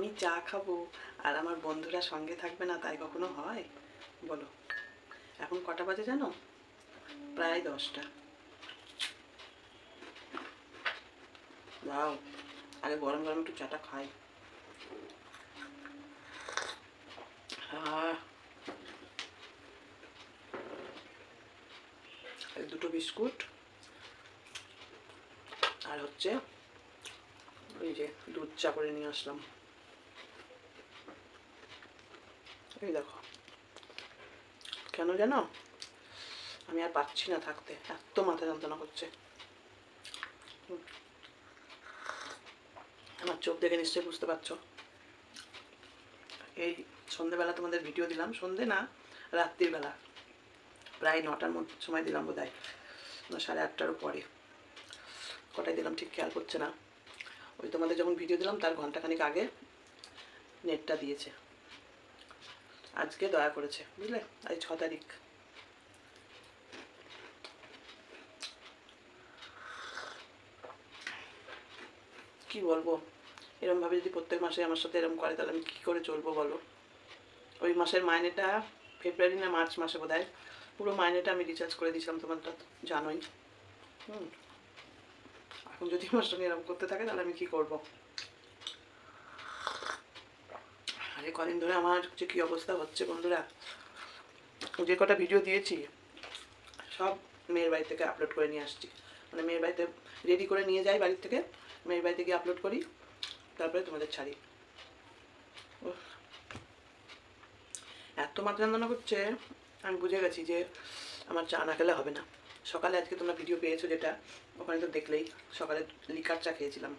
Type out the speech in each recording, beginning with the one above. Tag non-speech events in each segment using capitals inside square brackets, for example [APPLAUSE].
আমি চা খাব আর আমার বন্ধুরা সঙ্গে থাকবে না, তাই কখনো হয়? বলো। এখন কটা বাজে জানো? প্রায় দশটা। দাও, আগে গরম গরম একটু চাটা খাই। দুটো বিস্কুট। আর হচ্ছে ওই যে দুধ চা করে নিয়ে আসলাম। এই দেখো। কেন জানো? আমি আর পাচ্ছি না থাকতে। এত মাথা যন্ত্রণা করছে। আমার চোখ দেখে নিশ্চয়ই বুঝতে পারছ। এই সন্ধেবেলা তোমাদের ভিডিও দিলাম। সন্ধে না, রাত্রির বেলা। প্রায় নটার মধ্যে সময় দিলাম বোধ হয় সাড়ে আটটারও পরে কটায় দিলাম ঠিক খেয়াল করছে না। ওই তোমাদের যখন ভিডিও দিলাম, তার ঘন্টাখানিক আগে নেটটা দিয়েছে। আজকে দয়া করেছে, বুঝলে? আজ ছ তারিখ। কি বলব? এরমভাবে যদি প্রত্যেক মাসে আমার সাথে এরম করে, তাহলে আমি কী করে চলবো বলো? ওই মাসের মাইনেটা ফেব্রুয়ারি না মার্চ মাসে বোধ পুরো মাইনেটা আমি রিচার্জ করে দিয়েছিলাম তোমারটা, জানোই। হুম। এখন যদি আমার সঙ্গে এরকম করতে থাকে, তাহলে আমি কী করব? আরে কদিন ধরে আমার যে কী অবস্থা হচ্ছে বন্ধুরা, যে কটা ভিডিও দিয়েছি, সব মেয়ের বাড়ি থেকে আপলোড করে নিয়ে আসছি। মানে মেয়ের বাড়িতে রেডি করে নিয়ে যাই বাড়ির থেকে, মেয়ের বাড়িতে গিয়ে আপলোড করি, তারপরে তোমাদের ছাড়ি। এত মাথা যন্ত্রণা করছে, আমি বুঝে গেছি যে আমার চা না খেলে হবে না। সকালে আজকে তোমরা ভিডিও পেয়েছ যেটা, ওখানে তো দেখলেই, সকালে লিকার চা খেয়েছিলাম।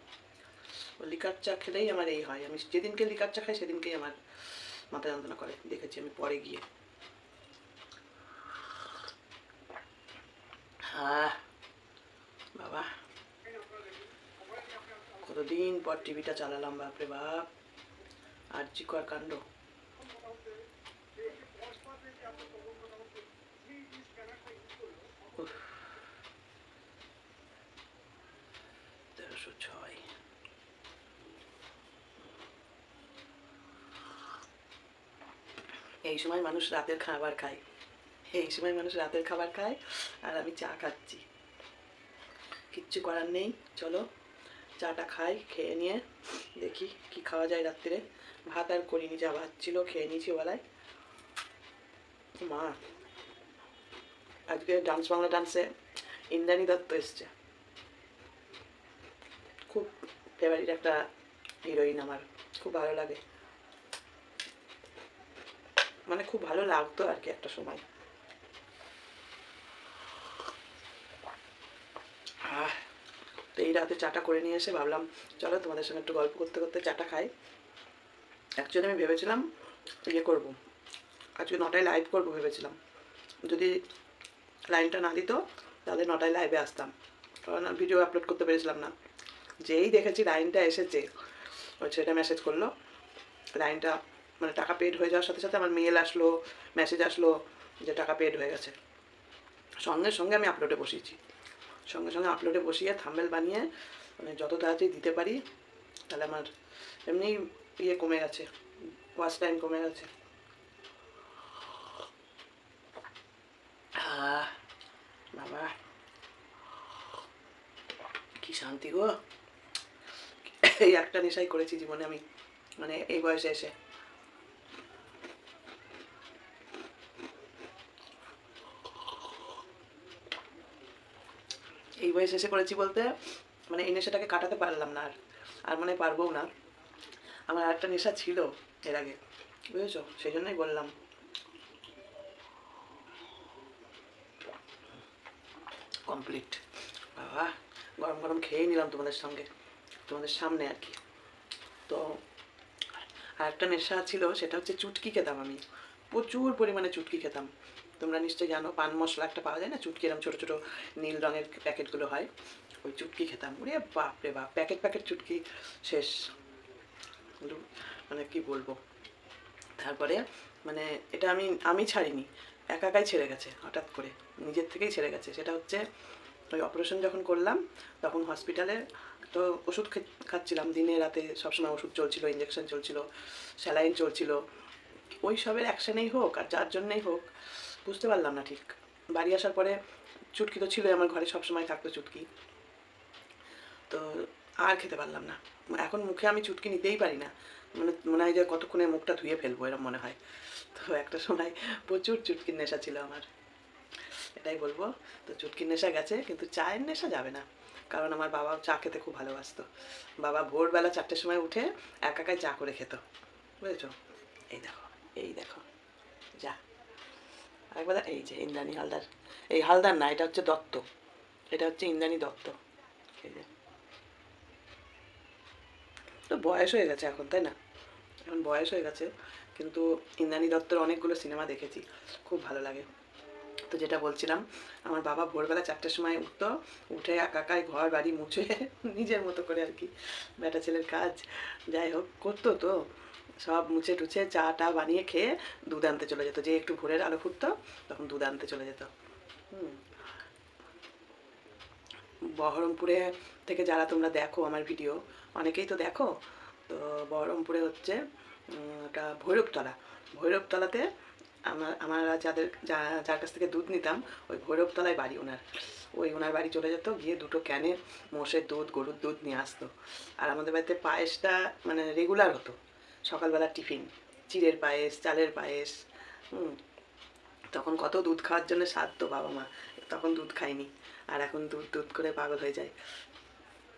লিকার চা খেলেই আমার এই হয়। আমি যেদিনকে লিকার চা খাই, সেদিনকেই আমার মাথা যন্ত্রণা করে। দেখেছি আমি পরে গিয়ে। হ্যাঁ বাবা। কতদিন পর টিভিটা চালালাম, বাপরে বাপ। আর চিকর কাণ্ড। উফ। তেরোশো ছয় এই সময় মানুষ রাতের খাবার খায়। এই সময় মানুষ রাতের খাবার খায়, আর আমি চা খাচ্ছি। কিচ্ছু করার নেই, চলো। চাটা খাই, খেয়ে নিয়ে দেখি কি খাওয়া যায় রাত্রে। ভাত আর করিনি, যা ভাত ছিল খেয়ে নিয়েছি বেলায় মা, আজকে ডান্স বাংলা ডান্সে ইন্দ্রাণী দত্ত এসছে। খুব ফেভারিট একটা হিরোইন আমার, খুব ভালো লাগে। মানে খুব ভালো লাগতো আর কি একটা সময়। তো এই রাতে চাটা করে নিয়ে এসে ভাবলাম, চলো তোমাদের সঙ্গে একটু গল্প করতে করতে চাটা খাই। অ্যাকচুয়ালি আমি ভেবেছিলাম ইয়ে করব। আজকে নটায় লাইভ করব ভেবেছিলাম। যদি লাইনটা না দিত, তাহলে নটায় লাইভে আসতাম। কারণ ভিডিও আপলোড করতে পেরেছিলাম না। যেই দেখেছি লাইনটা এসেছে, ওই ছেলেটা মেসেজ করল লাইনটা মানে টাকা পেড হয়ে যাওয়ার সাথে সাথে আমার মেল আসলো মেসেজ আসলো যে টাকা পেড হয়ে গেছে। সঙ্গে সঙ্গে আমি আপলোডে বসিয়েছি। সঙ্গে সঙ্গে আপলোডে বসিয়ে থাম্বেল বানিয়ে মানে যত তাড়াতাড়ি দিতে পারি, তাহলে আমার এমনি ইয়ে কমে গেছে ওয়াচ টাইম কমে গেছে। বাবা, কি শান্তি গো। এই একটা নেশাই করেছি জীবনে আমি মানে এই বয়সে এসে। এই বয়সে এসে করেছি বলতে মানে এই নেশাটাকে কাটাতে পারলাম না আর। আর মানে পারবও না। আমার একটা নেশা ছিল এর আগে, বুঝেছ? সেই জন্যই বললাম। কমপ্লিট বাবা, গরম গরম খেয়ে নিলাম তোমাদের সঙ্গে, তোমাদের সামনে আর কি। তো আর একটা নেশা ছিল, সেটা হচ্ছে চুটকি খেতাম আমি। প্রচুর পরিমাণে চুটকি খেতাম। তোমরা নিশ্চয়ই জানো, পান মশলা একটা পাওয়া যায় না, চুটকি এরকম ছোটো ছোটো নীল রঙের প্যাকেটগুলো হয়। ওই চুটকি খেতাম। ওরে বাপ রে বাপ, প্যাকেট প্যাকেট চুটকি, শেষ। মানে কি বলব? তারপরে মানে এটা আমি আমি ছাড়িনি, একা একাই ছেড়ে গেছে, হঠাৎ করে। নিজের থেকেই ছেড়ে গেছে। সেটা হচ্ছে ওই অপারেশন যখন করলাম, তখন হসপিটালে তো ওষুধ খাচ্ছিলাম। দিনে রাতে সবসময় ওষুধ চলছিল ইঞ্জেকশন চলছিল, স্যালাইন চলছিল। ওই সবের অ্যাকশানেই হোক আর যার জন্যেই হোক বুঝতে পারলাম না ঠিক। বাড়ি আসার পরে চুটকি তো ছিলই, আমার ঘরে সবসময় থাকতো চুটকি। তো আর খেতে পারলাম না। এখন মুখে আমি চুটকি নিতেই পারি না। মানে মনে হয় যে কতক্ষণে মুখটা ধুয়ে ফেলব এরকম মনে হয়। তো একটা সময় প্রচুর চুটকির নেশা ছিল আমার। এটাই বলব, তো চুটকির নেশা গেছে, কিন্তু চায়ের নেশা যাবে না। কারণ আমার বাবা চা খেতে খুব ভালোবাসতো। বাবা ভোরবেলা চারটের সময় উঠে একা একাই চা করে খেত। বুঝেছ? এই দেখো এই দেখো। দেখ- এই যে ইন্দ্রাণী হালদার। এই হালদার না, এটা হচ্ছে দত্ত। এটা হচ্ছে ইন্দ্রাণী দত্ত। এই যে। তো বয়স হয়ে গেছে এখন, তাই না? এখন বয়স হয়ে গেছে, কিন্তু ইন্দ্রাণী দত্তর অনেকগুলো সিনেমা দেখেছি। খুব ভালো লাগে। তো যেটা বলছিলাম, আমার বাবা ভোরবেলা চারটের সময় উঠতো, উঠে একাকাই ঘর বাড়ি মুছে [LAUGHS] নিজের মতো করে আর কি, বেটা ছেলের কাজ। যাই হোক, করতো তো, সব মুছে টুছে চা টা বানিয়ে খেয়ে দুধ আনতে চলে যেত। যে একটু ভোরের আলো ফুটতো, তখন দুধ আনতে চলে যেত। বহরমপুরে থেকে যারা তোমরা দেখো আমার ভিডিও, অনেকেই তো দেখো, তো বহরমপুরে হচ্ছে একটা ভৈরবতলা। ভৈরবতলাতে আমার, আমরা যাদের যার কাছ থেকে দুধ নিতাম, ওই ভৈরবতলায় বাড়ি ওনার। ওই ওনার বাড়ি চলে যেত, গিয়ে দুটো ক্যানে মোষের দুধ, গরুর দুধ নিয়ে আসতো। আর আমাদের বাড়িতে পায়েসটা মানে রেগুলার হতো। সকালবেলা টিফিন, চিড়ের পায়েস, চালের পায়েস তখন কত দুধ খাওয়ার জন্য সাধতো বাবা মা, তখন দুধ খাইনি। আর এখন দুধ দুধ করে পাগল হয়ে যায়।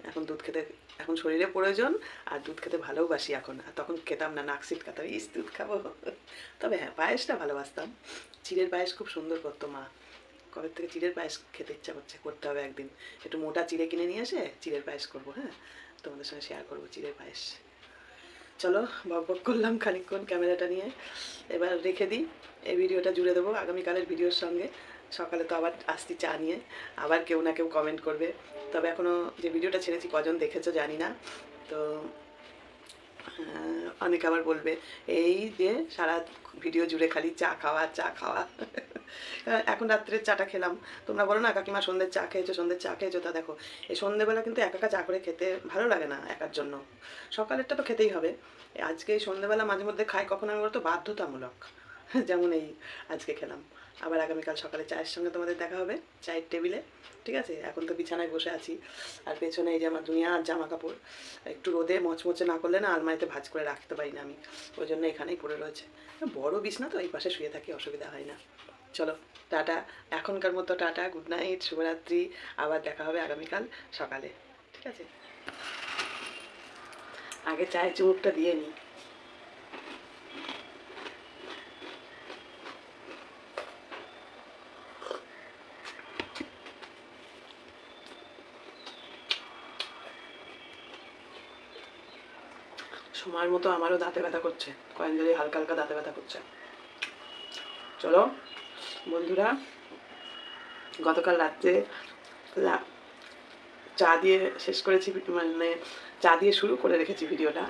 এখন দুধ খেতে এখন শরীরে প্রয়োজন আর দুধ খেতে ভালোবাসি এখন। আর তখন খেতাম না, নাক সিটকাতাম ইস, দুধ খাব। তবে হ্যাঁ পায়েসটা ভালোবাসতাম। চিড়ের পায়েস খুব সুন্দর করতো মা। কবে থেকে চিড়ের পায়েস খেতে ইচ্ছা করছে, করতে হবে একদিন। একটু মোটা চিড়ে কিনে নিয়ে এসে চিড়ের পায়েস করব হ্যাঁ? তোমাদের সঙ্গে শেয়ার করব চিড়ের পায়েস। চলো, বক বক করলাম খানিকক্ষণ ক্যামেরাটা নিয়ে। এবার রেখে দিই, এই ভিডিওটা জুড়ে দেবো। আগামীকালের ভিডিওর সঙ্গে। সকালে তো আবার আসছি চা নিয়ে। আবার কেউ না কেউ কমেন্ট করবে। তবে এখনও যে ভিডিওটা ছেড়েছি, কজন দেখেছ জানি না। তো অনেকে আবার বলবে, এই যে সারা ভিডিও জুড়ে খালি চা খাওয়া চা খাওয়া। [LAUGHS] এখন রাত্রের চাটা খেলাম। তোমরা বলো না, কাকিমা সন্ধ্যের চা খেয়েছো, সন্ধ্যের চা খেয়েছো? তা দেখো, এই সন্ধ্যেবেলা কিন্তু একা একা চা করে খেতে ভালো লাগে না একার জন্য। সকালেরটা তো খেতেই হবে। আজকে এই সন্ধ্যেবেলা মাঝে মধ্যে খাই, কখনো আমি বলতো? বাধ্যতামূলক। [LAUGHS] যেমন এই আজকে খেলাম। আবার আগামীকাল সকালে চায়ের সঙ্গে তোমাদের দেখা হবে, চায়ের টেবিলে, ঠিক আছে? এখন তো বিছানায় বসে আছি। আর পেছনে এই যে আমার দুনিয়ার জামা কাপড়, একটু রোদে মচমচে না করলে না আলমারিতে ভাজ করে রাখতে পারি না আমি। ওই জন্য এখানেই পড়ে রয়েছে। বড় বিছনা তো এই পাশে শুয়ে থাকি, অসুবিধা হয় না। চলো, টাটা। এখনকার মতো টাটা গুড নাইট শুভরাত্রি। আবার দেখা হবে আগামীকাল সকালে, ঠিক আছে? আগে চায়ের চুমুকটা দিয়ে নিই সময়ের মতো আমারও দাঁতে ব্যথা করছে। কয়েক ধরে হালকা হালকা দাঁতে ব্যথা করছে। চলো, বন্ধুরা, গতকাল রাত্রে চা দিয়ে শেষ করেছি মানে চা দিয়ে শুরু করে রেখেছি ভিডিওটা।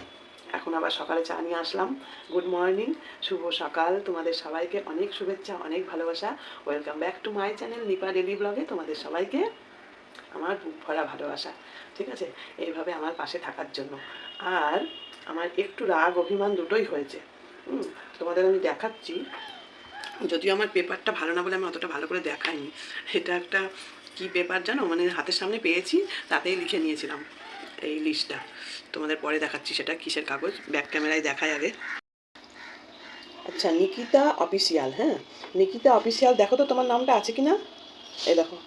এখন আবার সকালে চা নিয়ে আসলাম। গুড মর্নিং, শুভ সকাল। তোমাদের সবাইকে অনেক শুভেচ্ছা, অনেক ভালোবাসা। Welcome back to my channel Nipa daily ব্লগে। তোমাদের সবাইকে আমার বুক ভরা ভালোবাসা। ঠিক আছে? এইভাবে আমার পাশে থাকার জন্য। আর আমার একটু রাগ, অভিমান দুটোই হয়েছে। তোমাদের আমি দেখাচ্ছি। যদিও আমার পেপারটা ভালো না বলে আমি অতটা ভালো করে দেখাইনি। এটা একটা কি পেপার জানো? মানে হাতের সামনে পেয়েছি, তাতেই লিখে নিয়েছিলাম এই লিস্টটা। তোমাদের পরে দেখাচ্ছি সেটা কিসের কাগজ, ব্যাক ক্যামেরায় দেখায় আগে। আচ্ছা নিকিতা অফিসিয়াল হ্যাঁ? নিকিতা অফিসিয়াল, দেখো তো তোমার নামটা আছে কি না এই দেখো,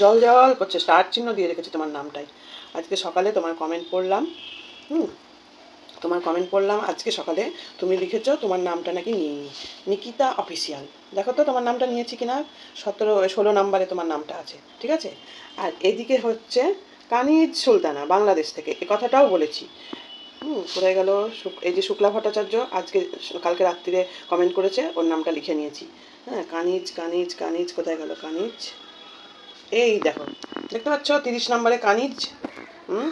জল জল করছে স্টার চিহ্ন দিয়ে রেখেছে তোমার নামটাই। আজকে সকালে তোমার কমেন্ট পড়লাম, হুম? তোমার কমেন্ট পড়লাম আজকে সকালে। তুমি লিখেছো, তোমার নামটা নাকি নিয়ে নি। নিকিতা অফিসিয়াল দেখো তো, তোমার নামটা নিয়েছি কিনা? সতেরো, ষোলো নাম্বারে তোমার নামটা আছে, ঠিক আছে? আর এদিকে হচ্ছে কানিজ সুলতানা, বাংলাদেশ থেকে। এ কথাটাও বলেছি। হুম, কোথায় গেল? এই যে শুক্লা ভট্টাচার্য আজকে, কালকে রাত্রিরে কমেন্ট করেছে, ওর নামটা লিখে নিয়েছি। হ্যাঁ কানিজ কানিজ কানিজ, কোথায় গেল কানিজ? এই দেখো, দেখতে পাচ্ছ? তিরিশ নম্বরে কানিজ। হুম?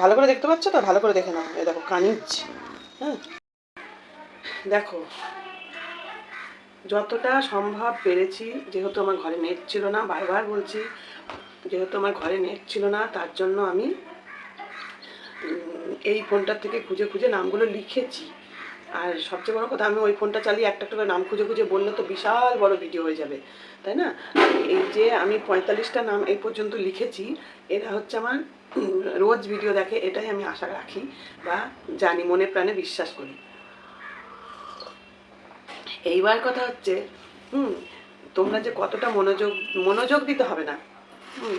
ভালো করে দেখতে পাচ্ছ তো? ভালো করে দেখে নাও। এই দেখো, কানিজ। হ্যাঁ? দেখো, যতটা সম্ভব পেরেছি, যেহেতু আমার ঘরে নেট ছিল না, বারবার বলছি, যেহেতু আমার ঘরে নেট ছিল না, তার জন্য আমি এই ফোনটার থেকে খুঁজে খুঁজে নামগুলো লিখেছি। আর সবচেয়ে বড় কথা, আমি ওই ফোনটা চালিয়ে একটা একটা করে নাম খুঁজে খুঁজে বললে তো বিশাল বড় ভিডিও হয়ে যাবে, তাই না? এই যে আমি পঁয়তাল্লিশটা নাম এই পর্যন্ত লিখেছি এরা হচ্ছে আমার রোজ ভিডিও দেখে, এটাই আমি আশা রাখি বা জানি, মনে প্রাণে বিশ্বাস করি। এইবার কথা হচ্ছে, হুম, তোমরা যে কতটা মনোযোগ মনোযোগ দিতে হবে না। হুম,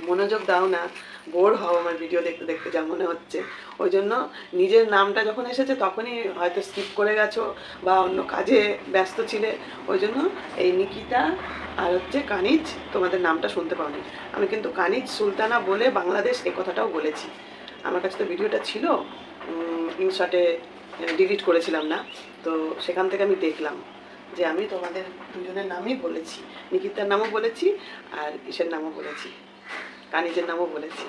মনোযোগ দাও না। বোর হও আমার ভিডিও দেখতে দেখতে যা মনে হচ্ছে। ওই জন্য নিজের নামটা যখন এসেছে তখনই হয়তো স্কিপ করে গেছো বা অন্য কাজে ব্যস্ত ছিলে। ওই জন্য এই নিকিতা আর হচ্ছে কানিজ তোমাদের নামটা শুনতে পাওনি। আমি কিন্তু কানিজ সুলতানা বলে বাংলাদেশ এ কথাটাও বলেছি। আমার কাছে তো ভিডিওটা ছিল ইনশটে ডিলিট করেছিলাম না। তো সেখান থেকে আমি দেখলাম যে আমি তোমাদের দুজনের নামই বলেছি। নিকিতার নামও বলেছি আর ইসের নামও বলেছি। কানিজের নামও বলেছি।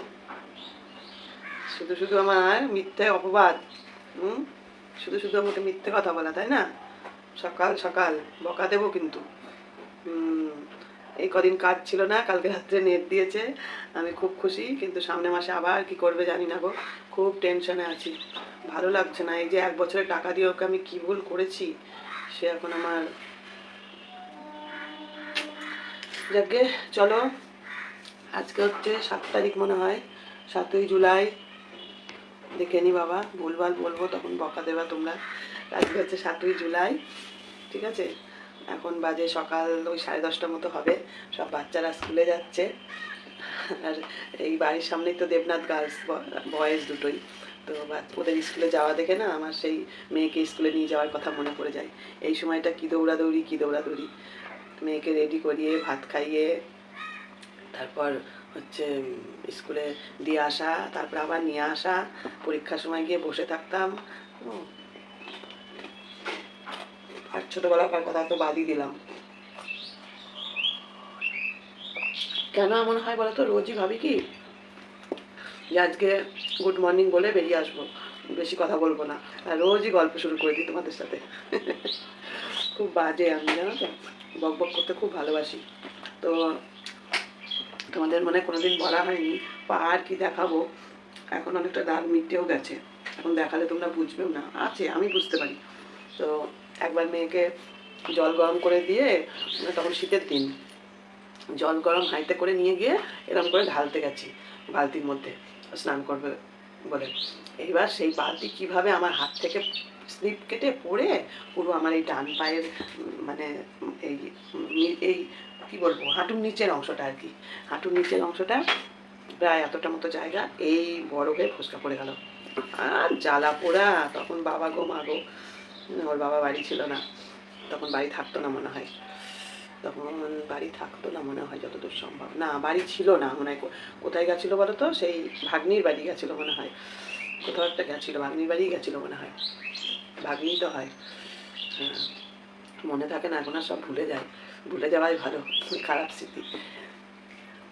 শুধু শুধু আমার মিথ্যে অপবাদ, হুম? শুধু শুধু আমাকে মিথ্যে কথা বলা, তাই না? সকাল সকাল, বকা দেবো কিন্তু। এই কদিন কাজ ছিল না, কালকে রাত্রে নেট দিয়েছে, আমি খুব খুশি, কিন্তু সামনে মাসে আবার কি করবে জানি না গো। খুব টেনশনে আছি। ভালো লাগছে না, এই যে এক বছরের টাকা দিয়ে ওকে আমি কি ভুল করেছি, সে এখন আমার যাকে, চলো। আজকে হচ্ছে সাত তারিখ মনে হয়, সাতই জুলাই। দেখে নি বাবা, ভুলভাল বলব, তখন বকা দেবা তোমরা। আজকে হচ্ছে সাতই জুলাই, ঠিক আছে? এখন বাজে সকাল ওই সাড়ে দশটার মতো হবে, সব বাচ্চারা স্কুলে যাচ্ছে। আর এই বাড়ির সামনেই তো দেবনাথ গার্লস বয়েজ দুটোই। তো ওদের স্কুলে যাওয়া দেখে না, আমার সেই মেয়েকে স্কুলে নিয়ে যাওয়ার কথা মনে পড়ে যায়। এই সময়টা কী দৌড়াদৌড়ি কী দৌড়াদৌড়ি? মেয়েকে রেডি করিয়ে, ভাত খাইয়ে তারপর হচ্ছে স্কুলে দিয়ে আসা, তারপর আবার নিয়ে আসা, পরীক্ষার সময় গিয়ে বসে থাকতাম। আর ছোটোবেলাকার কথা তো বাদই দিলাম। কেন এমন হয় বলো তো? রোজই ভাবি কি? যে আজকে গুড মর্নিং বলে বেরিয়ে আসব। বেশি কথা বলব না। আর রোজই গল্প শুরু করে দিই তোমাদের সাথে। খুব বাজে আমি জানো তো? বক বক করতে খুব ভালোবাসি। তো তোমাদের মনে কোনোদিন বলা হয়নি পাহাড় কি দেখাবো। এখন অনেকটা দাগ মিটেও গেছে। এখন দেখালে তোমরা বুঝবেও না। আছে, আমি বুঝতে পারি। তো একবার মেয়েকে জল গরম করে দিয়ে মানে তখন শীতের দিন, জল গরম হাঁড়িতে করে নিয়ে গিয়ে এরকম করে ঢালতে গেছি বালতির মধ্যে, স্নান করবে বলে। এইবার সেই বালতি কীভাবে আমার হাত থেকে স্লিপ কেটে পড়ে, পুরো আমার এই ডান পায়ের মানে এই এই কি বলব, হাঁটুর নিচের অংশটা আর কি। হাঁটুর নিচের অংশটা প্রায় এতটা মতো জায়গা এই বড় হয়ে ফসকা পড়ে গেল। আর জ্বালা পোড়া, তখন বাবা গো, মা গো ওর বাবা বাড়ি ছিল না। তখন বাড়ি থাকতো না মনে হয়। তখন বাড়ি থাকতো না মনে হয় যতদূর সম্ভব। না, বাড়ি ছিল না, মনে হয় কোথায় গেছিল বলো তো? সেই ভাগ্নির বাড়ি গেছিল মনে হয়। কোথাও একটা গেছিল, ভাগ্নির বাড়ি গেছিল মনে হয়। ভাগ্নি তো হয়। হ্যাঁ মনে থাকে না, এখন আর সব ভুলে যায়। ভুলে যাওয়াই ভালো খারাপ স্মৃতি।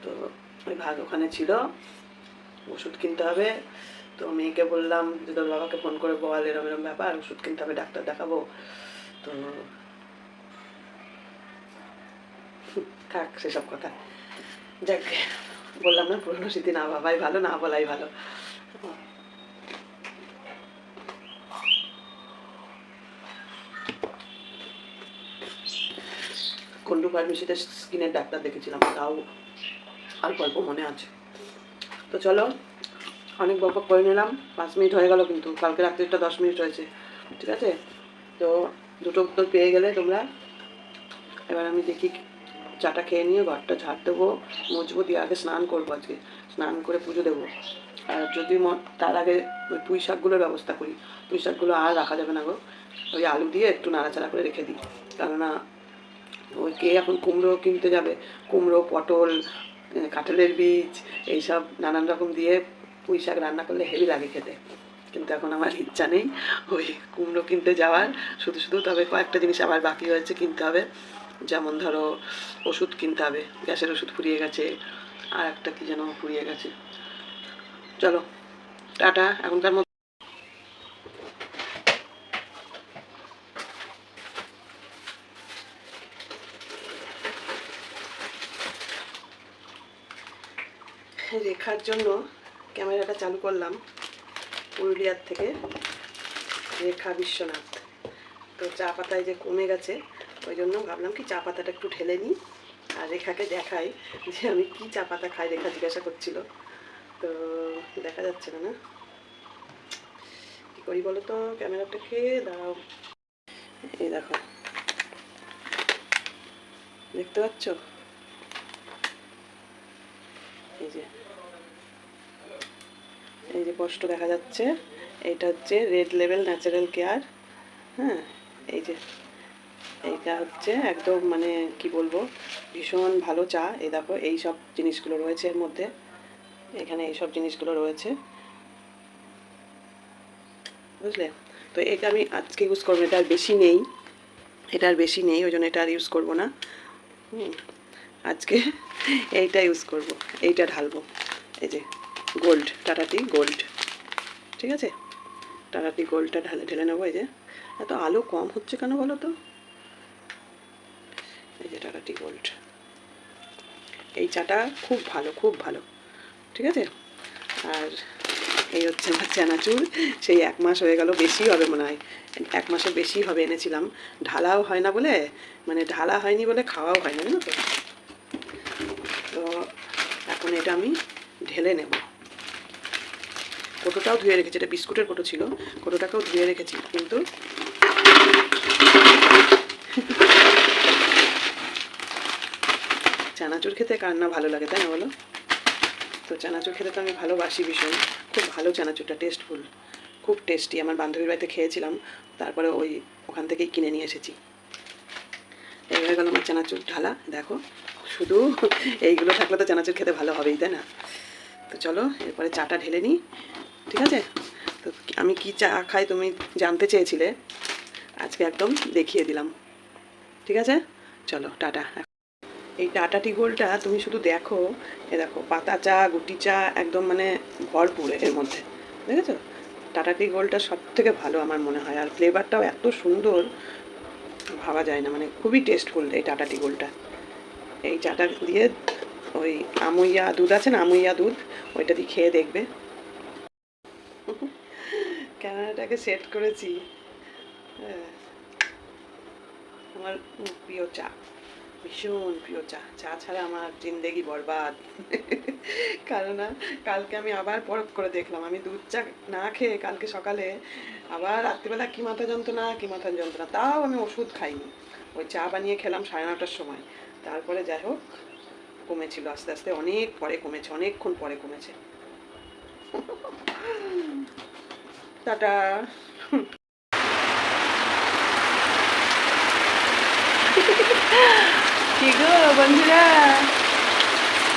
তো ওই ভাগ ওখানে ছিল, ওষুধ কিনতে হবে। তো মেয়েকে বললাম যে, তোর বাবাকে ফোন করে বল, এরম এরম ব্যাপার, ওষুধ কিনতে হবে, ডাক্তার দেখাবো। তো থাক, সেসব কথা। যাক, বললাম না, পুরনো স্মৃতি না ভাবাই ভালো, না বলাই ভালো। কন্ডু ফার্মেসিতে স্কিনের ডাক্তার দেখেছিলাম, তাও অল্প অল্প মনে আছে। তো চলো, অনেক বক করে নিলাম, পাঁচ মিনিট হয়ে গেল কিন্তু, কালকে রাত্রিটা দশ মিনিট হয়েছে, ঠিক আছে? তো দুটো উত্তর পেয়ে গেলে তোমরা, এবার আমি দেখি চাটা খেয়ে নিয়ে ঘরটা ঝাড় দেবো, মুছবো, দিয়ে আগে স্নান করব আজকে, স্নান করে পুজো দেবো। আর যদি তার আগে ওই পুঁই শাকগুলোর ব্যবস্থা করি, পুঁই শাকগুলো আর রাখা যাবে না গো, ওই আলু দিয়ে একটু নাড়াচাড়া করে রেখে দিই, কেননা ওই কে এখন কুমড়ো কিনতে যাবে। কুমড়ো, পটল কাঁঠালের বীজ, এইসব নানান রকম দিয়ে পুঁই শাক রান্না করলে হেভি লাগে খেতে। কিন্তু এখন আমার ইচ্ছা নেই ওই কুমড়ো কিনতে যাওয়ার। শুধু শুধু তবে কয়েকটা জিনিস আবার বাকি হয়েছে কিনতে হবে। যেমন ধরো ওষুধ কিনতে হবে, গ্যাসের ওষুধ ফুরিয়ে গেছে, আর একটা কি যেন ফুরিয়ে গেছে। চলো, টাটা, এখনকার রেখার জন্য ক্যামেরাটা চালু করলাম পুরুলিয়ার থেকে রেখা বিশ্বনাথ। তো চা পাতায় যে কমে গেছে, ওই জন্য ভাবলাম কি চা পাতাটা একটু ঢেলে নিই আর রেখাকে দেখাই যে আমি কি চা পাতা খাই, রেখা জিজ্ঞাসা করছিল। তো দেখা যাচ্ছে না না। কী করি বলো তো, ক্যামেরাটা খেয়ে দাঁড়াও। এই দেখো। দেখতে পাচ্ছ? এই যে। এই যে কষ্ট দেখা যাচ্ছে এইটা হচ্ছে রেড লেভেল ন্যাচারাল কেয়ার হ্যাঁ? এই যে এইটা হচ্ছে একদম মানে কি বলব ভীষণ ভালো চা। এই দেখো এই সব জিনিসগুলো রয়েছে এর মধ্যে। এখানে এই সব জিনিসগুলো রয়েছে। বুঝলে? তো এটা আমি আজকে ইউজ করব এটা আর বেশি নেই। এটা আর বেশি নেই ওই জন্য এটা আর ইউজ করব না। হুম, আজকে [LAUGHS] এইটা ইউজ করব এইটা ঢালবো। এই যে গোল্ড টাটা টি গোল্ড ঠিক আছে? টাটা টি গোল্ডটা ঢালে, ঢেলে নেব এই যে। এত আলো কম হচ্ছে কেন বলো তো? এই যে টাটা টি গোল্ড এই চাটা খুব ভালো খুব ভালো, ঠিক আছে? আর এই হচ্ছে আমার চানাচুর, সেই এক মাস হয়ে গেল, বেশি হবে মনে হয়। এক মাসের বেশি হবে এনেছিলাম। ঢালাও হয় না বলে মানে ঢালা হয়নি বলে খাওয়াও হয় না তো? তো এখন এটা আমি ঢেলে নেব। কোটোটাও ধুয়ে রেখেছি, এটা বিস্কুটের কোটো ছিল কোটোটাকেও ধুয়ে রেখেছি, কিন্তু চানাচুর খেতে কার না ভালো লাগে, তাই না বলো? তো চানাচুর খেতে তো আমি ভালোবাসি ভীষণ, খুব ভালো চানাচুরটা টেস্টফুল খুব টেস্টি আমার বান্ধবীর বাড়িতে খেয়েছিলাম, তারপরে ওই ওখান থেকেই কিনে নিয়ে এসেছি। হয়ে গেল আমার চানাচুর ঢালা, দেখো, শুধু এইগুলো থাকলে তো চানাচুর খেতে ভালো হবেই, তাই না? তো চলো, এরপরে চাটা ঢেলে নিই ঠিক আছে? তো আমি কি চা খাই তুমি জানতে চেয়েছিলে? আজকে একদম দেখিয়ে দিলাম। ঠিক আছে? চলো, টাটা। এই টাটা টি গোলটা তুমি শুধু দেখো, এ দেখো, পাতা চা, গুটি চা, একদম মানে ভরপুর এর মধ্যে। দেখেছ? টাটা টি গোলটা সব থেকে ভালো আমার মনে হয়। আর ফ্লেভারটাও এত সুন্দর, ভাবা যায় না। মানে খুবই টেস্টফুল এই টাটা টি গোলটা। এই চাটা দিয়ে ওই আমুইয়া দুধ আছে না, আমুইয়া দুধ, ওইটা দিয়ে খেয়ে দেখবে। ক্যামেরাটাকে সেট করেছি। আমার প্রিয় চা, ভীষণ প্রিয় চা। চা ছাড়া আমার জিন্দেগি বরবাদ। কারণ কালকে আমি আবার পরখ করে দেখলাম। আমি দুধ চা না খেয়ে কালকে সকালে আবার রাত্রিবেলা কি মাথা যন্ত্রণা, কি মাথা যন্ত্রণা, তাও আমি ওষুধ খাইনি। ওই চা বানিয়ে খেলাম সাড়ে নটার সময়। তারপরে যাই হোক, কমেছিল, আস্তে আস্তে অনেক পরে কমেছে, অনেকক্ষণ পরে কমেছে। টাটা। কি গো বন্ধুরা?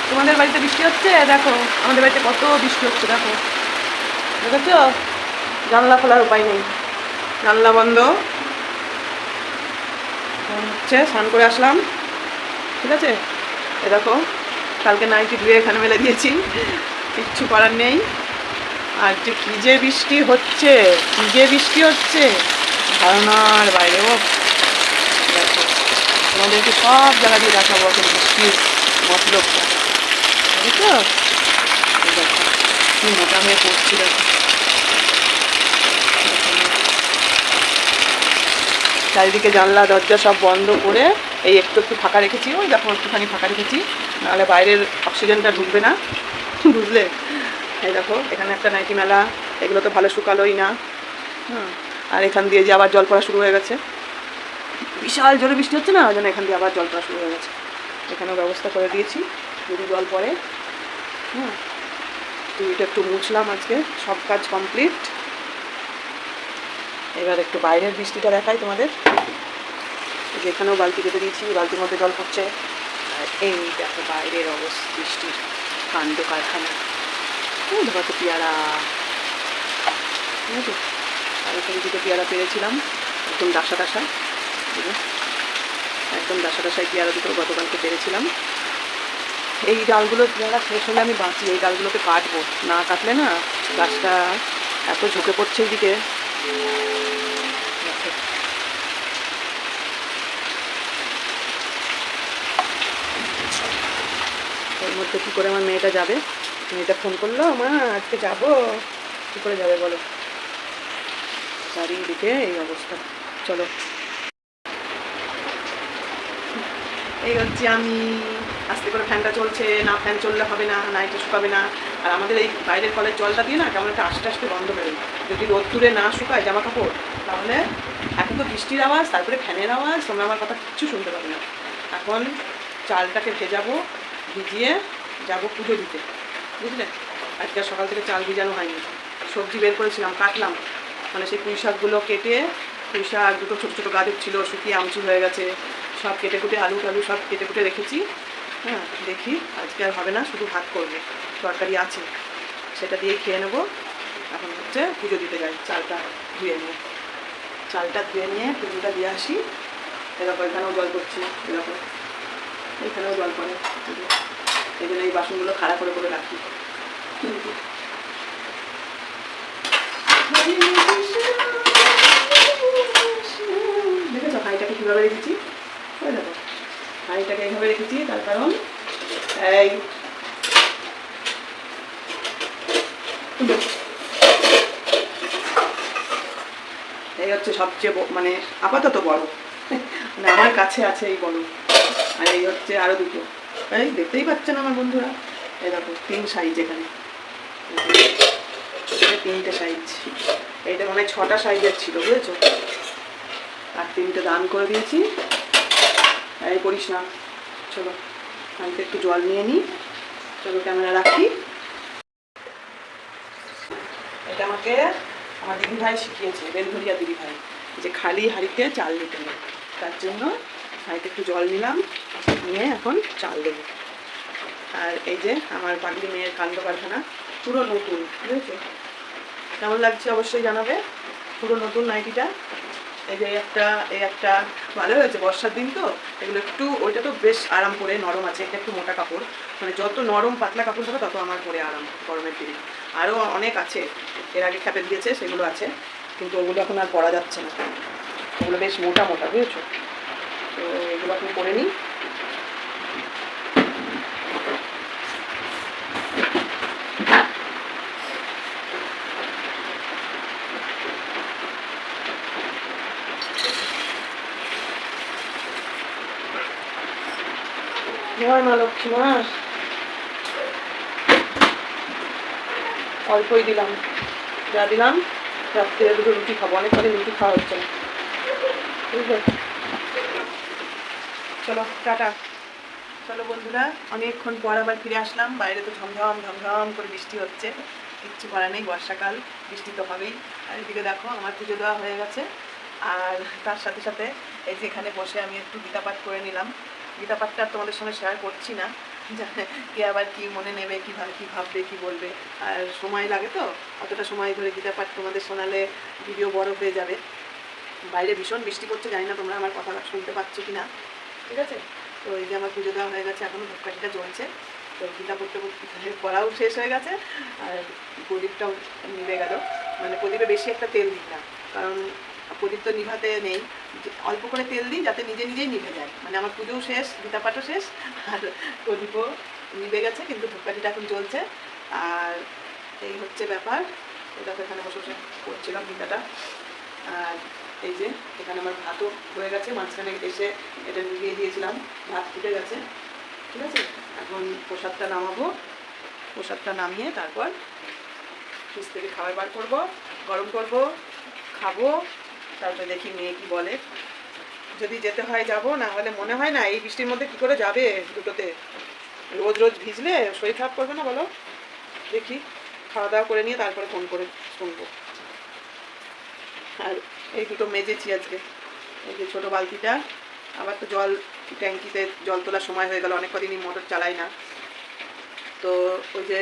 তোমাদের বাড়িতে বৃষ্টি হচ্ছে? দেখো, আমাদের বাড়িতে কত বৃষ্টি হচ্ছে, দেখো। দেখেছ? জানলা খোলার উপায় নেই। জানলা বন্ধ। হচ্ছে স্নান করে আসলাম। ঠিক আছে? এ দেখো, কালকে নাইটি ধুয়ে এখানে মেলে দিয়েছি। কিচ্ছু করার নেই। আর যে কী যে বৃষ্টি হচ্ছে, কী যে বৃষ্টি হচ্ছে ধারণার বাইরে, ও। দেখো, তোমাদেরকে সব জায়গা দিয়ে দেখাবো এখন বৃষ্টির দেখো, কি মোটা হয়ে পড়ছি চারিদিকে জানলা, দরজা সব বন্ধ করে এই একটু একটু ফাঁকা রেখেছি। ওই দেখো, একটুখানি ফাঁকা রেখেছি। নাহলে বাইরের অক্সিজেনটা ঢুকবে না। বুঝলে? এই দেখো, এখানে একটা নাইটি মেলা, এগুলো তো ভালো শুকালোই না। হুম, আর এখান দিয়ে যে আবার জল পড়া শুরু হয়ে গেছে। বিশাল জোরে বৃষ্টি হচ্ছে না? ওই জন্য এখান দিয়ে আবার জল পড়া শুরু হয়ে গেছে। এখানেও ব্যবস্থা করে দিয়েছি, যদি জল পড়ে। হুম টিভিটা একটু মুছলাম আজকে, সব কাজ কমপ্লিট। এবার একটু বাইরের বৃষ্টিটা দেখাই তোমাদের। যেখানেও বালতি কেটে দিয়েছি বালতির মধ্যে জল পড়ছে। আর এই দেখো বাইরের অবস্থা, বৃষ্টির কাণ্ড কারখানা। ওই দেখো তো পেয়ারা। ঠিক আছে এখানে দুটো পেয়ারা পেরেছিলাম, একদম ডাসা ডাসা একদম ডাসা ডাসায় পেয়ারা দুটো গতকালকে পেরেছিলাম। এই ডালগুলো পেয়ারা শেষ হলে আমি বাঁচি, এই ডালগুলোকে কাটবো। না কাটলে না গাছটা এত ঝুঁকে পড়ছে এইদিকে। এর মধ্যে কী করে আমার মেয়েটা যাবে? মেয়েটা ফোন করল, মা, আজকে যাব। কী করে যাবে বলো? চারিদিকে এই অবস্থা। চলো। এই হচ্ছে আমি। আস্তে করে ফ্যানটা চলছে, না ফ্যান চললে হবে না না এটা শুকাবে না। আর আমাদের এই বাইরের কলের জলটা দিয়ে না কেমন একটা আস্তে আস্তে বন্ধ বেরোয়। যদি রোদ রোদ্দুরে না শুকায় জামা কাপড় তাহলে এখন তো বৃষ্টির আওয়াজ, তারপরে ফ্যানের আওয়াজ, তোমরা আমার কথা কিচ্ছু শুনতে পাবে না। এখন চালটাকে ভেজাবো, ভিজিয়ে যাব পুজো দিতে। বুঝলে? আজকে সকাল থেকে চাল ভিজানো হয়নি। সবজি বের করেছিলাম, কাটলাম। মানে সেই পুঁই শাকগুলো কেটে, পুঁই শাক দুটো ছোটো ছোটো গাজর ছিল, শুকিয়ে আমচুর হয়ে গেছে। সব কেটে কুটে আলু টালু সব কেটে কুটে রেখেছি। হ্যাঁ দেখি আজকে আর হবে না, শুধু ভাত করবে। তরকারি আছে, সেটা দিয়েই খেয়ে নেব। এখন হচ্ছে পুজো দিতে যাই, চালটা ধুয়ে নিয়ে। চালটা ধুয়ে নিয়ে পুজোটা দিয়ে আসি। এরকম এখানেও জল করছি এরকম। এখানেও জল পড়ে। এই জন্য এই বাসনগুলো খাড়া করে করে রাখি। দেখেছ হাঁড়িটাকে কীভাবে রেখেছি? ওই দেখো। হাঁড়িটাকে এইভাবে রেখেছি, তার কারণ এই এই হচ্ছে সবচেয়ে মানে আপাতত বড়। মানে আমার কাছে আছে এই বড় আর এই হচ্ছে আরও দুটো। এই দেখতেই পাচ্ছেন আমার বন্ধুরা। দেখো, তিন সাইজ এখানে। তিনটে সাইজ এইটা মানে ছটা সাইজের ছিল, বুঝেছ? আর তিনটে দান করে দিয়েছি। এই করিস না। চলো আমি একটু জল নিয়ে নিই চলো ক্যামেরা রাখি। এটা আমাকে আমার দিদি ভাই শিখিয়েছে, বেলঘরিয়া দিদি ভাই। যে খালি হাঁড়িতে চাল নিতে তার জন্য হাঁড়িতে একটু জল নিলাম। নিয়ে এখন চাল। দেবো আর এই যে আমার পাগলি মেয়ের কাণ্ড কারখানা পুরো নতুন, বুঝেছ? কেমন লাগছে অবশ্যই জানাবে, পুরো নতুন নাইটিটা? এই যে একটা, এই একটা, ভালো হয়েছে বর্ষার দিন তো, এগুলো একটু, ওইটা তো বেশ আরাম করে নরম আছে, এটা একটু মোটা কাপড়। মানে যত নরম পাতলা কাপড় থাকে তত আমার পরে আরাম গরমের দিনে। আরও অনেক আছে, এর আগে খ্যাপে দিয়েছে, সেগুলো আছে, কিন্তু ওগুলো এখন আর পরা যাচ্ছে না। ওগুলো বেশ মোটা মোটা, বুঝেছ? তো এগুলো এখন পরে নিই। মা লক্ষ্মী মা অল্পই দিলাম। যা দিলাম, রাত্রিরে দুটো রুটি খাব। অনেক কদিন রুটি খাওয়া হচ্ছে না। বুঝলে? চলো, টাটা। চলো বন্ধুরা অনেকক্ষণ পর আবার ফিরে আসলাম। বাইরে তো ঝমঝম ঝমঝম করে বৃষ্টি হচ্ছে। কিচ্ছু করার নেই, বর্ষাকাল, বৃষ্টি তো হবেই। আর এদিকে দেখো, আমার পুজো দেওয়া হয়ে গেছে। আর তার সাথে সাথে এই যে এখানে বসে আমি একটু গীতা পাঠ করে নিলাম। গীতা পাঠটা তোমাদের সঙ্গে শেয়ার করছি না। কে আবার কি মনে নেবে কীভাবে কী ভাববে, কী বলবে। আর সময় লাগে তো, অতটা সময় ধরে গীতা পাঠ তোমাদের শোনালে ভিডিও বড় হয়ে যাবে। বাইরে ভীষণ বৃষ্টি করছে জানি না তোমরা আমার কথা শুনতে পাচ্ছ কি না। ঠিক আছে? তো এই যে আমার পুজো দেওয়া হয়ে গেছে এখনও ধূপকাঠিটা জ্বলছে। তো গীতা পড়তে পড়তে পড়াও শেষ হয়ে গেছে। আর প্রদীপটাও নিভে গেল। মানে প্রদীপে বেশি একটা তেল দিই না। কারণ প্রদীপ তো নিভাতে নেই। অল্প করে তেল দিই যাতে নিজে নিজেই নিভে যায়। মানে আমার পুজোও শেষ, গীতা পাঠও শেষ, আর প্রদীপও নিভে গেছে, কিন্তু ধূপকাঠিটা এখন চলছে আর এই হচ্ছে ব্যাপার। এটা তো এখানে বসে বসে করছিলাম গীতাটা। আর এই যে এখানে আমার ভাতও হয়ে গেছে, মাঝখানে এসে এটা মিলিয়ে দিয়েছিলাম। ভাত ফুটে গেছে। ঠিক আছে? এখন প্রসাদটা নামাবো। প্রসাদটা নামিয়ে তারপর ফ্রিজ থেকে খাবার বার করব, গরম করব, খাব। তারপরে দেখি মেয়ে কি বলে। যদি যেতে হয় যাব, না হলে মনে হয় না এই বৃষ্টির মধ্যে কি করে যাবে দুটোতে। রোজ রোজ ভিজলে শরীর খারাপ করবে না বলো? দেখি, খাওয়া দাওয়া করে নিয়ে তারপরে ফোন করে শুনব। আর এই দুটো মেজেছি আজকে। এই যে ছোটো বালতিটা, আবার তো জল ট্যাঙ্কিতে জল তোলার সময় হয়ে গেল, অনেক কদিনই মোটর চালাই না। তো ওই যে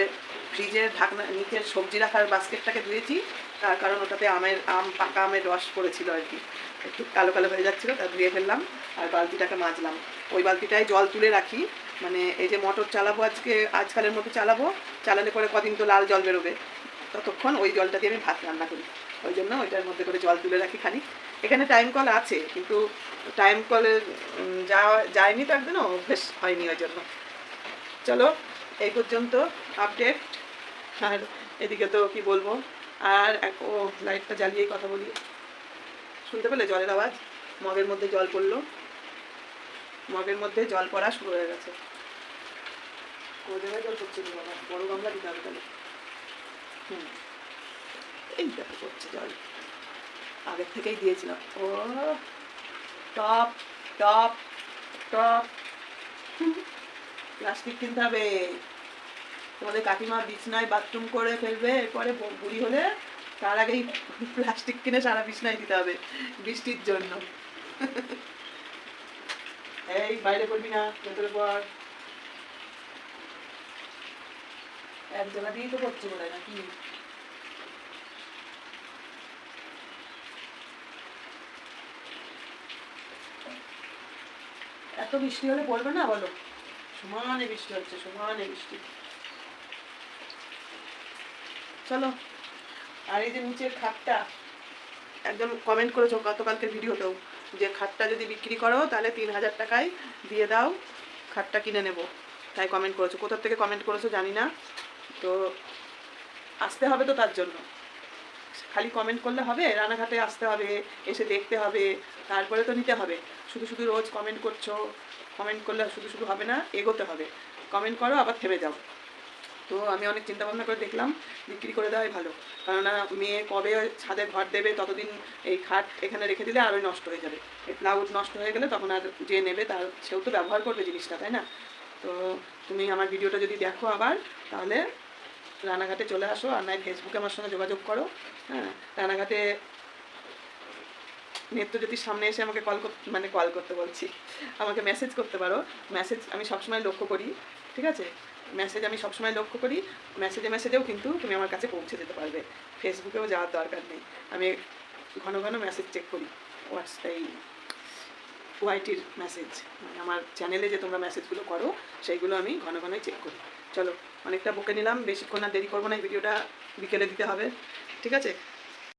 ফ্রিজের ঢাকনা, নিচের সবজি রাখার বাস্কেটটাকে ধুয়েছি তার কারণ ওটাতে আমের, আম, পাকা আমের রস পড়েছিল আর কি। একটু কালো কালো হয়ে যাচ্ছিল, তা ধুয়ে ফেললাম আর বালতিটাকে মাজলাম। ওই বালতিটায় জল তুলে রাখি। মানে এই যে মোটর চালাবো আজকে, আজকালের মতো চালাবো, চালালে পরে কদিন তো লাল জল বেরোবে। ততক্ষণ ওই জলটা দিয়ে আমি ভাত রান্না করি। ওই জন্য ওইটার মধ্যে করে জল তুলে রাখি খানি এখানে টাইম কল আছে, কিন্তু টাইম কলে যাওয়া, যায়নি তো একদিনও, অভ্যেস হয়নি ওই জন্য। চলো, এই পর্যন্ত আপডেট আর এদিকে তো কি বলব? আর এক, ও লাইটটা জ্বালিয়েই কথা বলি। শুনতে পেলে জলের আওয়াজ? মগের মধ্যে জল পড়ল। মগের মধ্যে জল পড়া শুরু হয়ে গেছে। কোন জায়গায় জল পড়ছে রে বাবা। বড় গামলা দিতে হবে তাহলে। হুম। এই পড়ছে জল। আগের থেকেই দিয়েছিলাম। ও, টপ টপ টপ। প্লাস্টিক কিনতে হবে। তোমাদের কাকিমা বিছনায় বাথরুম করে ফেলবে, এরপরে বুড়ি হলে তার আগেই প্লাস্টিক কিনে সারা বিছনায় দিতে হবে বৃষ্টির জন্য। এই বাইরে করবি না, ভেতরে পর এক জায়গা দিয়েই তো করছে বোধ হয় নাকি? এত বৃষ্টি হলে পড়বে না বলো? সমানে বৃষ্টি হচ্ছে, সমানে বৃষ্টি। চলো। আর এই যে নিচের খাটটা একজন কমেন্ট করেছ গতকালকের ভিডিওতেও যে খাটটা যদি বিক্রি করো, তাহলে তিন হাজার টাকায় দিয়ে দাও, খাটটা কিনে নেব। তাই কমেন্ট করেছ। কোথা থেকে কমেন্ট করেছ জানি না। তো আসতে হবে তো তার জন্য। খালি কমেন্ট করলে হবে, রানাঘাটে আসতে হবে, এসে দেখতে হবে, তারপরে তো নিতে হবে। শুধু শুধু রোজ কমেন্ট করছ কমেন্ট করলে শুধু শুধু হবে না, এগোতে হবে। কমেন্ট করো, আবার থেমে যাও। তো আমি অনেক চিন্তা ভাবনা করে দেখলাম, বিক্রি করে দেওয়াই ভালো। কেননা মেয়ে কবে ছাদে ঘর দেবে, ততদিন এই খাট এখানে রেখে দিলে আরোই নষ্ট হয়ে যাবে। প্লাউড নষ্ট হয়ে গেলে তখন আর যে নেবে তার, সেও তো ব্যবহার করবে জিনিসটা, তাই না? তো তুমি আমার ভিডিওটা যদি দেখো আবার, তাহলে রানাঘাটে চলে আসো আর নয় ফেসবুকে আমার সঙ্গে যোগাযোগ করো হ্যাঁ? রানাঘাটে নেত্রজ্যোতির সামনে এসে আমাকে কল মানে কল করতে বলছি। আমাকে মেসেজ করতে পারো। মেসেজ আমি সবসময় লক্ষ্য করি, ঠিক আছে? মেসেজ আমি সবসময় লক্ষ্য করি। মেসেজে মেসেজেও কিন্তু তুমি আমার কাছে পৌঁছে যেতে পারবে। ফেসবুকেও যাওয়ার দরকার নেই। আমি ঘন ঘন মেসেজ চেক করি। হোয়াটস এই ওয়াইটির মেসেজ মানে আমার চ্যানেলে যে তোমরা মেসেজগুলো করো, সেইগুলো আমি ঘন ঘনই চেক করি। চলো, অনেকটা বকে নিলাম। বেশিক্ষণ আর দেরি করব না। এই ভিডিওটা বিকেলে দিতে হবে। ঠিক আছে?